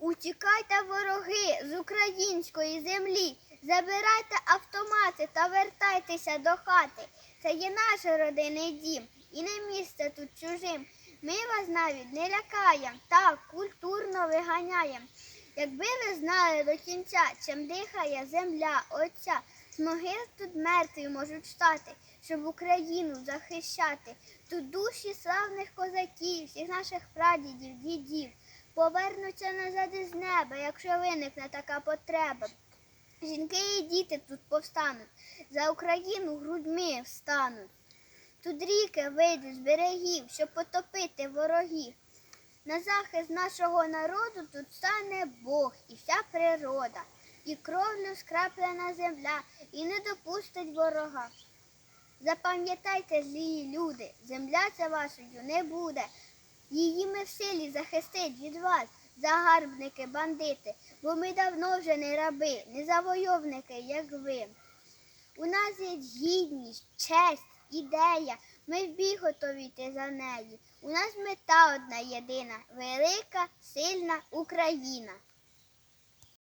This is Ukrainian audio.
Утікайте вороги з української землі, забирайте автомати та вертайтеся до хати. Це є наш родинний дім і не місце тут чужим. Ми вас навіть не лякаєм, так культурно виганяєм. Якби ви знали до кінця, чим дихає земля Отця, з могил тут мертві можуть стати, щоб Україну захищати. Тут душі славних козаків, всіх наших прадідів, дідів, повернуться назад із неба, якщо виникне така потреба. Жінки і діти тут повстануть, за Україну грудьми встануть. Тут ріки вийдуть з берегів, щоб потопити ворогів. На захист нашого народу тут стане Бог і вся природа, і кров'ю скраплена земля, і не допустить ворога. Запам'ятайте, злі люди, земля ця вашою не буде. Її ми в силі захистить від вас, загарбники, бандити, бо ми давно вже не раби, не завойовники, як ви. У нас є гідність, честь, ідея. Ми в бій готові йти за нею. У нас мета одна єдина велика, сильна Україна.